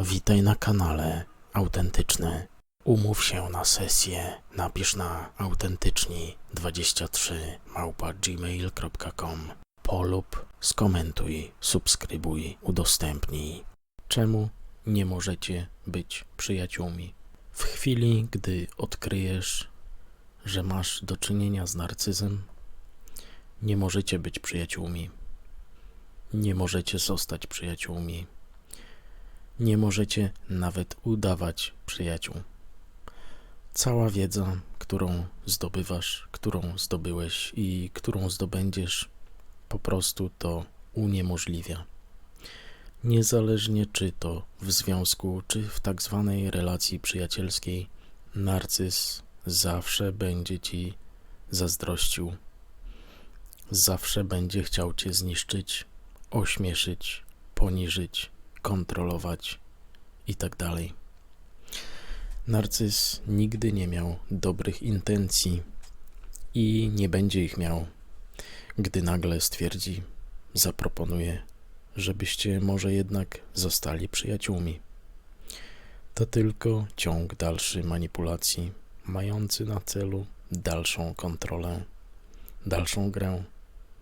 Witaj na kanale Autentyczny. Umów się na sesję. Napisz na autentyczni23 małpa gmail.com Polub, skomentuj, subskrybuj, udostępnij. Czemu nie możecie być przyjaciółmi? W chwili, gdy odkryjesz, że masz do czynienia z narcyzem, nie możecie być przyjaciółmi. Nie możecie zostać przyjaciółmi. Nie możecie nawet udawać przyjaciół. Cała wiedza, którą zdobywasz, którą zdobyłeś i którą zdobędziesz, po prostu to uniemożliwia. Niezależnie czy to w związku, czy w tak zwanej relacji przyjacielskiej, narcyz zawsze będzie ci zazdrościł. Zawsze będzie chciał cię zniszczyć, ośmieszyć, poniżyć, kontrolować i tak dalej. Narcyz nigdy nie miał dobrych intencji i nie będzie ich miał, gdy nagle stwierdzi, zaproponuje, żebyście może jednak zostali przyjaciółmi. To tylko ciąg dalszy manipulacji, mający na celu dalszą kontrolę, dalszą grę,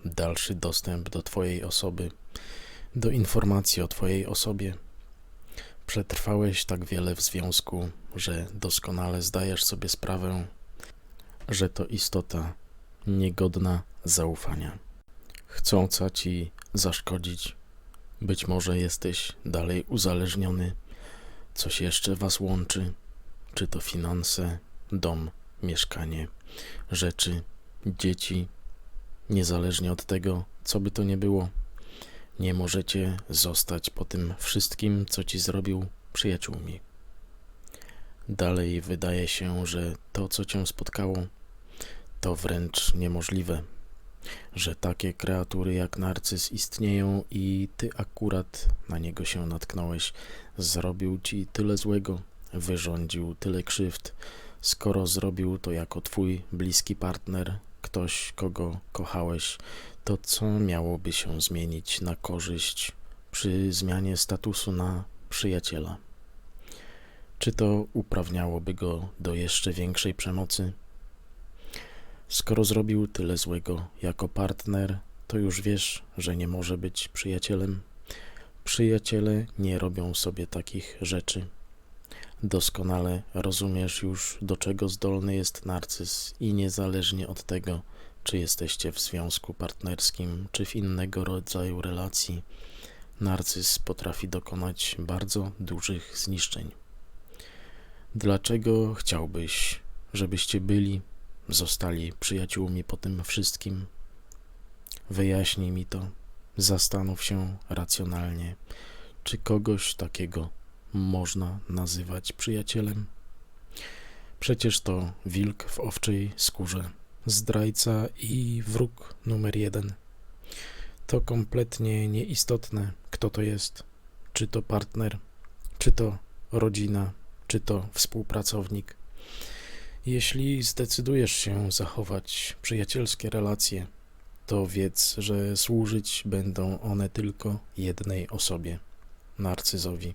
dalszy dostęp do Twojej osoby, do informacji o Twojej osobie. Przetrwałeś tak wiele w związku, że doskonale zdajesz sobie sprawę, że to istota niegodna zaufania. Chcąca Ci zaszkodzić. Być może jesteś dalej uzależniony. Coś jeszcze Was łączy, czy to finanse, dom, mieszkanie, rzeczy, dzieci, niezależnie od tego, co by to nie było. Nie możecie zostać po tym wszystkim, co ci zrobił, przyjaciółmi. Dalej wydaje się, że to, co cię spotkało, to wręcz niemożliwe, że takie kreatury jak narcyz istnieją i ty akurat na niego się natknąłeś, zrobił ci tyle złego, wyrządził tyle krzywd, skoro zrobił to jako twój bliski partner, ktoś, kogo kochałeś, to co miałoby się zmienić na korzyść przy zmianie statusu na przyjaciela? Czy to uprawniałoby go do jeszcze większej przemocy? Skoro zrobił tyle złego jako partner, to już wiesz, że nie może być przyjacielem. Przyjaciele nie robią sobie takich rzeczy. Doskonale rozumiesz już, do czego zdolny jest narcyz, i niezależnie od tego, czy jesteście w związku partnerskim, czy w innego rodzaju relacji, narcyz potrafi dokonać bardzo dużych zniszczeń. Dlaczego chciałbyś, żebyście byli, zostali przyjaciółmi po tym wszystkim? Wyjaśnij mi to, zastanów się racjonalnie, czy kogoś takiego można nazywać przyjacielem? Przecież to wilk w owczej skórze zdrajca i wróg numer jeden. To kompletnie nieistotne, kto to jest. Czy to partner, czy to rodzina, czy to współpracownik. Jeśli zdecydujesz się zachować przyjacielskie relacje, to wiedz, że służyć będą one tylko jednej osobie narcyzowi.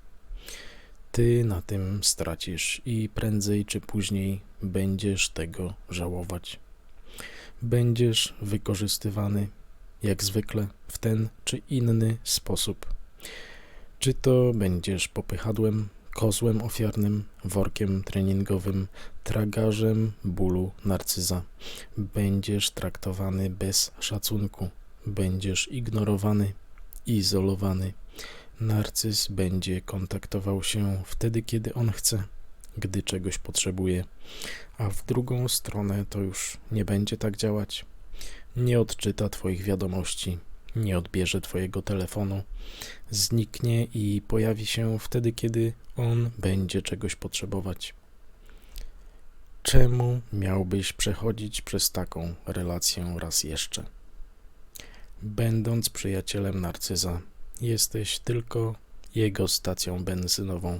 Ty na tym stracisz i prędzej czy później będziesz tego żałować będziesz wykorzystywany jak zwykle w ten czy inny sposób. Czy to będziesz popychadłem, kozłem ofiarnym, workiem treningowym, tragarzem bólu narcyza. Będziesz traktowany bez szacunku, będziesz ignorowany, izolowany. Narcyz będzie kontaktował się wtedy, kiedy on chce gdy czegoś potrzebuje, a w drugą stronę to już nie będzie tak działać. Nie odczyta Twoich wiadomości, nie odbierze Twojego telefonu, zniknie i pojawi się wtedy, kiedy on będzie czegoś potrzebować. Czemu miałbyś przechodzić przez taką relację raz jeszcze? Będąc przyjacielem narcyza, jesteś tylko jego stacją benzynową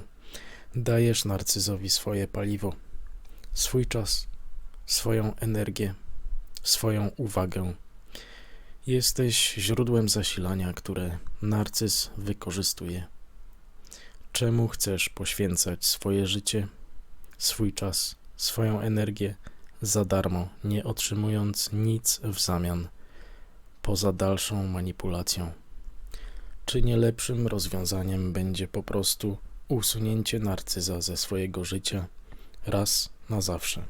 Dajesz narcyzowi swoje paliwo, swój czas, swoją energię, swoją uwagę. Jesteś źródłem zasilania, które narcyz wykorzystuje. Czemu chcesz poświęcać swoje życie, swój czas, swoją energię za darmo, nie otrzymując nic w zamian, poza dalszą manipulacją? Czy nie lepszym rozwiązaniem będzie po prostu usunięcie narcyza ze swojego życia raz na zawsze?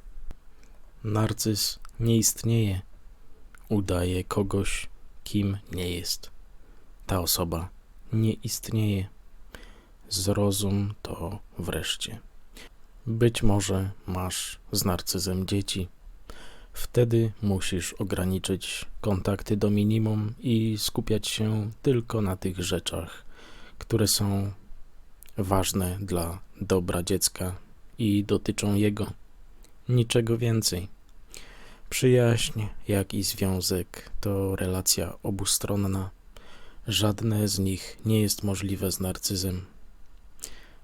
Narcyz nie istnieje, udaje kogoś, kim nie jest. Ta osoba nie istnieje. Zrozum to wreszcie. Być może masz z narcyzem dzieci. Wtedy musisz ograniczyć kontakty do minimum i skupiać się tylko na tych rzeczach, które są ważne dla dobra dziecka i dotyczą jego. Niczego więcej. Przyjaźń, jak i związek to relacja obustronna. Żadne z nich nie jest możliwe z narcyzem.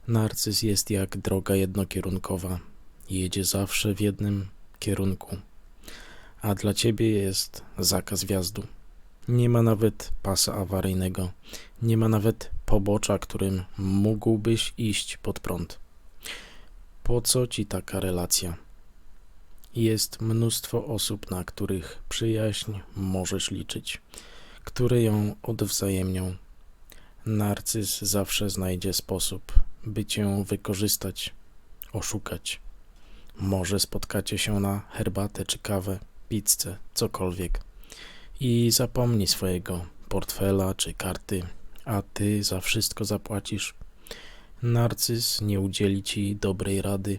Narcyz jest jak droga jednokierunkowa, jedzie zawsze w jednym kierunku, a dla ciebie jest zakaz wjazdu. Nie ma nawet pasa awaryjnego, nie ma nawet pobocza, którym mógłbyś iść pod prąd. Po co ci taka relacja? Jest mnóstwo osób, na których przyjaźń możesz liczyć, które ją odwzajemnią. Narcyz zawsze znajdzie sposób, by cię wykorzystać, oszukać. Może spotkacie się na herbatę czy kawę, pizzę, cokolwiek i zapomni swojego portfela czy karty, a ty za wszystko zapłacisz. Narcyz nie udzieli ci dobrej rady,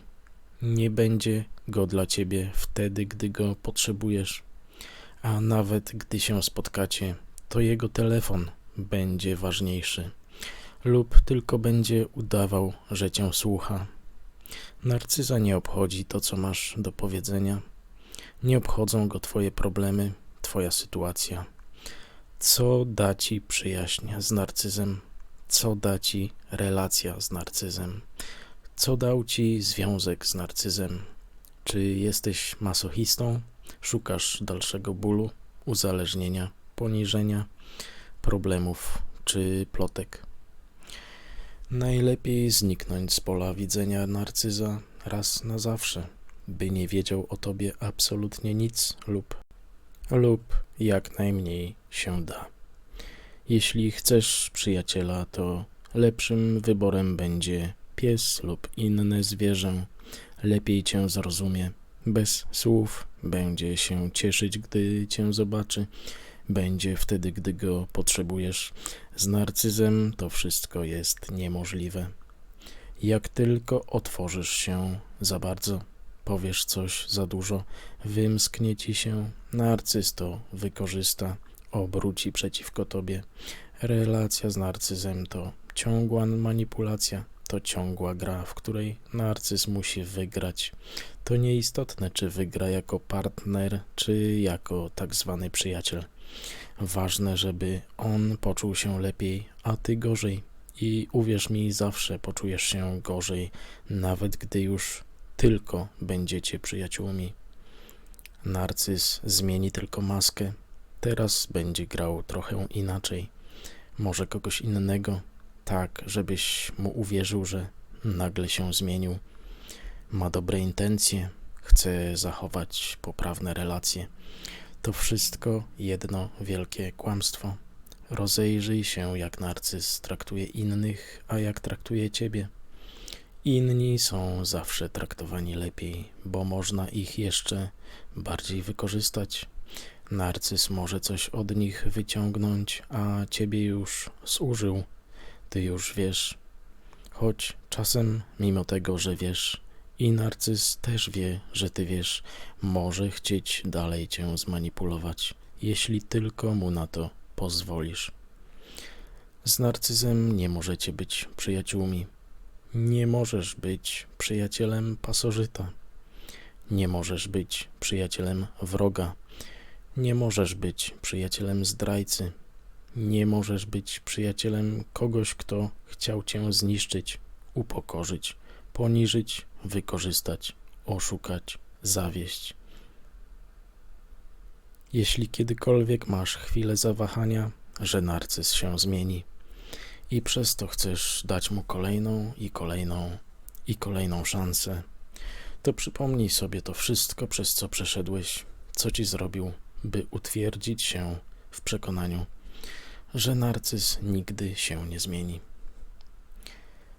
nie będzie go dla ciebie wtedy, gdy go potrzebujesz, a nawet gdy się spotkacie, to jego telefon będzie ważniejszy, lub tylko będzie udawał, że cię słucha. Narcyza nie obchodzi to, co masz do powiedzenia, nie obchodzą go twoje problemy, twoja sytuacja. Co da ci przyjaźń z narcyzem? Co da ci relacja z narcyzem? Co dał ci związek z narcyzem? Czy jesteś masochistą? Szukasz dalszego bólu, uzależnienia, poniżenia, problemów czy plotek? Najlepiej zniknąć z pola widzenia narcyza raz na zawsze, by nie wiedział o tobie absolutnie nic lub lub jak najmniej się da. Jeśli chcesz przyjaciela, to lepszym wyborem będzie pies lub inne zwierzę lepiej cię zrozumie. Bez słów będzie się cieszyć, gdy cię zobaczy. Będzie wtedy, gdy go potrzebujesz. Z narcyzem to wszystko jest niemożliwe. Jak tylko otworzysz się za bardzo, powiesz coś za dużo, wymsknie ci się, narcyz to wykorzysta, obróci przeciwko tobie. Relacja z narcyzem to ciągła manipulacja to ciągła gra, w której narcyz musi wygrać. To nieistotne, czy wygra jako partner, czy jako tak zwany przyjaciel. Ważne, żeby on poczuł się lepiej, a ty gorzej. I uwierz mi, zawsze poczujesz się gorzej, nawet gdy już tylko będziecie przyjaciółmi. Narcyz zmieni tylko maskę. Teraz będzie grał trochę inaczej. Może kogoś innego, tak, żebyś mu uwierzył, że nagle się zmienił. Ma dobre intencje, chce zachować poprawne relacje. To wszystko jedno wielkie kłamstwo. Rozejrzyj się, jak narcyz traktuje innych, a jak traktuje ciebie. Inni są zawsze traktowani lepiej, bo można ich jeszcze bardziej wykorzystać. Narcyz może coś od nich wyciągnąć, a ciebie już zużył ty już wiesz, choć czasem, mimo tego, że wiesz, i narcyz też wie, że ty wiesz, może chcieć dalej cię zmanipulować, jeśli tylko mu na to pozwolisz. Z narcyzem nie możecie być przyjaciółmi. Nie możesz być przyjacielem pasożyta. Nie możesz być przyjacielem wroga. Nie możesz być przyjacielem zdrajcy. Nie możesz być przyjacielem kogoś, kto chciał cię zniszczyć, upokorzyć, poniżyć, wykorzystać, oszukać, zawieść. Jeśli kiedykolwiek masz chwilę zawahania, że narcyz się zmieni i przez to chcesz dać mu kolejną i kolejną i kolejną szansę, to przypomnij sobie to wszystko, przez co przeszedłeś, co ci zrobił, by utwierdzić się w przekonaniu, że narcyz nigdy się nie zmieni.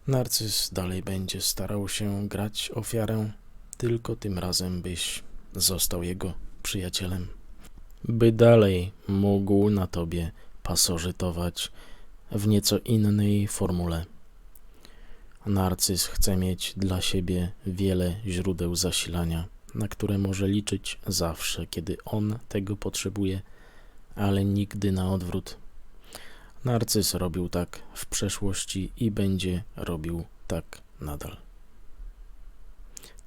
Narcyz dalej będzie starał się grać ofiarę, tylko tym razem byś został jego przyjacielem, by dalej mógł na tobie pasożytować w nieco innej formule. Narcyz chce mieć dla siebie wiele źródeł zasilania, na które może liczyć zawsze, kiedy on tego potrzebuje, ale nigdy na odwrót. Narcyz robił tak w przeszłości i będzie robił tak nadal.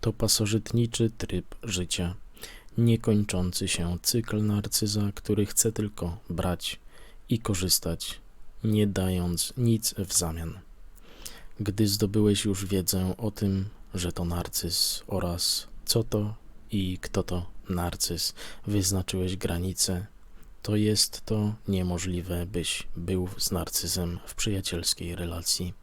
To pasożytniczy tryb życia, niekończący się cykl narcyza, który chce tylko brać i korzystać, nie dając nic w zamian. Gdy zdobyłeś już wiedzę o tym, że to narcyz oraz co to i kto to narcyz, wyznaczyłeś granice, to jest to niemożliwe, byś był z narcyzem w przyjacielskiej relacji.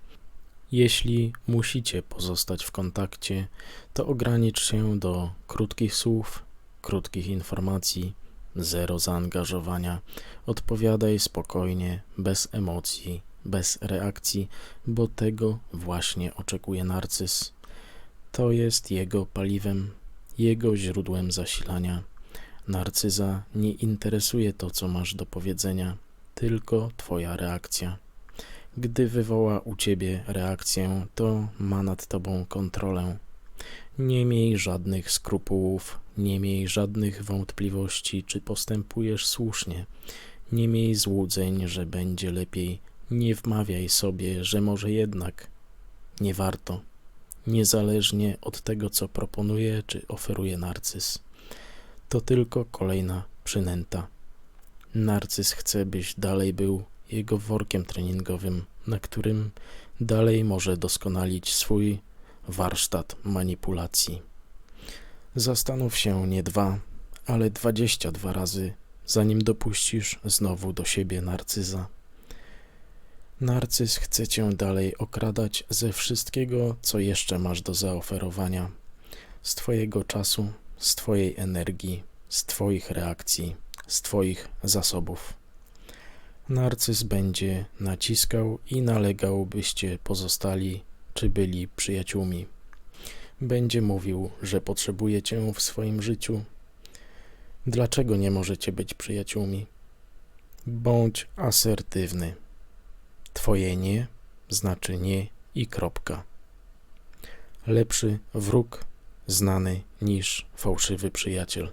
Jeśli musicie pozostać w kontakcie, to ogranicz się do krótkich słów, krótkich informacji, zero zaangażowania. Odpowiadaj spokojnie, bez emocji, bez reakcji, bo tego właśnie oczekuje narcyz. To jest jego paliwem, jego źródłem zasilania. Narcyza nie interesuje to, co masz do powiedzenia, tylko Twoja reakcja. Gdy wywoła u Ciebie reakcję, to ma nad Tobą kontrolę. Nie miej żadnych skrupułów, nie miej żadnych wątpliwości, czy postępujesz słusznie. Nie miej złudzeń, że będzie lepiej. Nie wmawiaj sobie, że może jednak nie warto, niezależnie od tego, co proponuje czy oferuje narcyz. To tylko kolejna przynęta. Narcyz chce, byś dalej był jego workiem treningowym, na którym dalej może doskonalić swój warsztat manipulacji. Zastanów się nie dwa, ale dwadzieścia dwa razy, zanim dopuścisz znowu do siebie narcyza. Narcyz chce cię dalej okradać ze wszystkiego, co jeszcze masz do zaoferowania, z twojego czasu, z twojej energii, z twoich reakcji, z twoich zasobów. Narcyz będzie naciskał i nalegał, byście pozostali czy byli przyjaciółmi. Będzie mówił, że potrzebuje cię w swoim życiu. Dlaczego nie możecie być przyjaciółmi? Bądź asertywny. Twoje nie znaczy nie i kropka. Lepszy wróg znany niż fałszywy przyjaciel.